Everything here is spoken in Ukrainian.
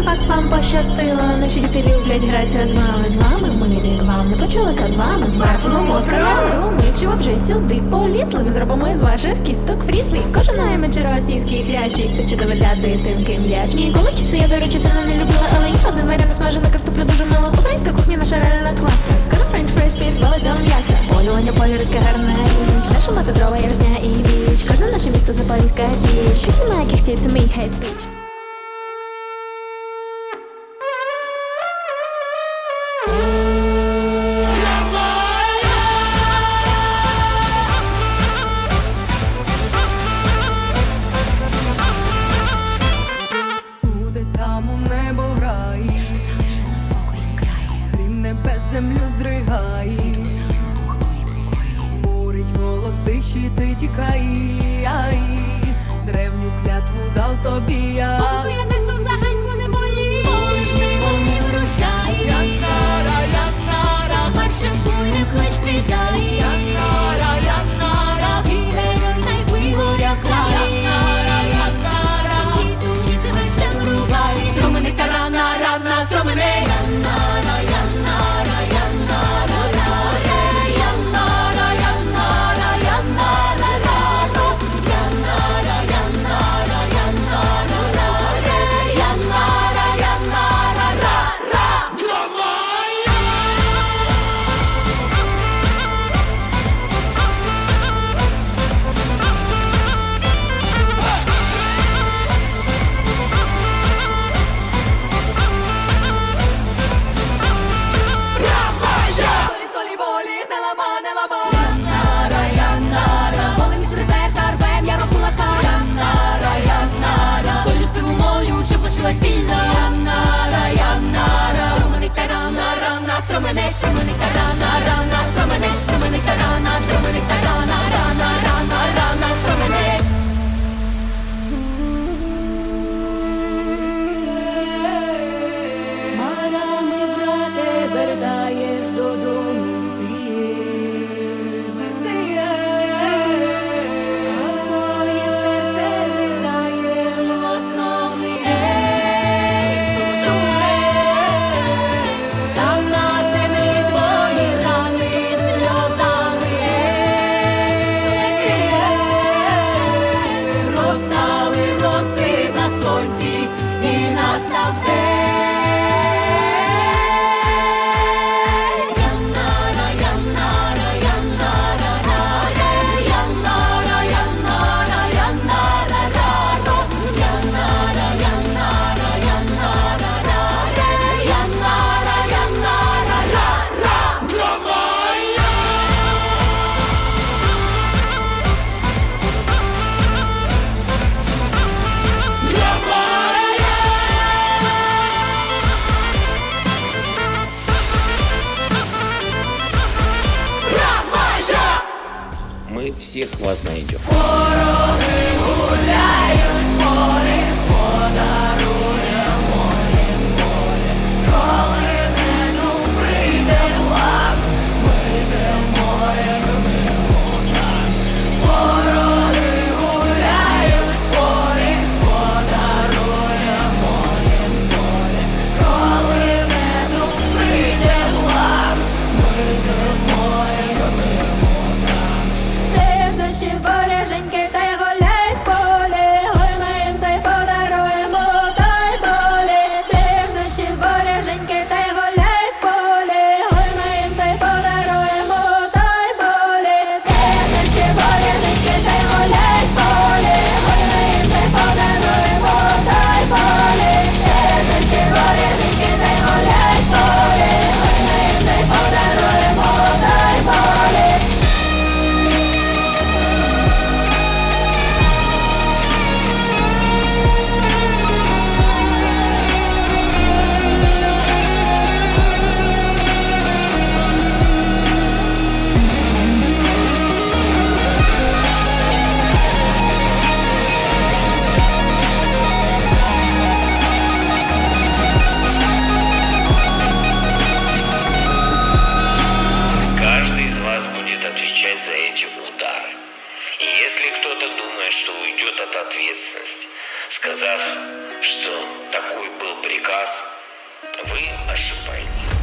не факт, вам пощастило. Наші діти люблять гратися з вами. З вами ми вам не почулося з вами. З Оскаром. Ми якщо ви вже сюди полізли, ми зробимо із ваших кісток фрізбі. Кожен наймич російський хрящик. Це чудово для дитинки м'яч. Ніколи чіпси я, до речі, сильно не любила, але їх один варіант смажена картопля дуже мило. Українська кухня наша реально класна. Скоро френч фрейс під балетом м'яса. Полювання полюрська гарна річ. Наша мати дрова, ярусня і віч. Кожне наше місто запорізька січ. Кіці має кіхті, це мій хейт спіч. Там на спокоєм грає, Грім небес землю здригає, Бурить голос тиші, ти тікай, ай, древню клятву дав тобі всех вас найдем. думая, что уйдет от ответственности, сказав, что такой был приказ, вы ошибаетесь.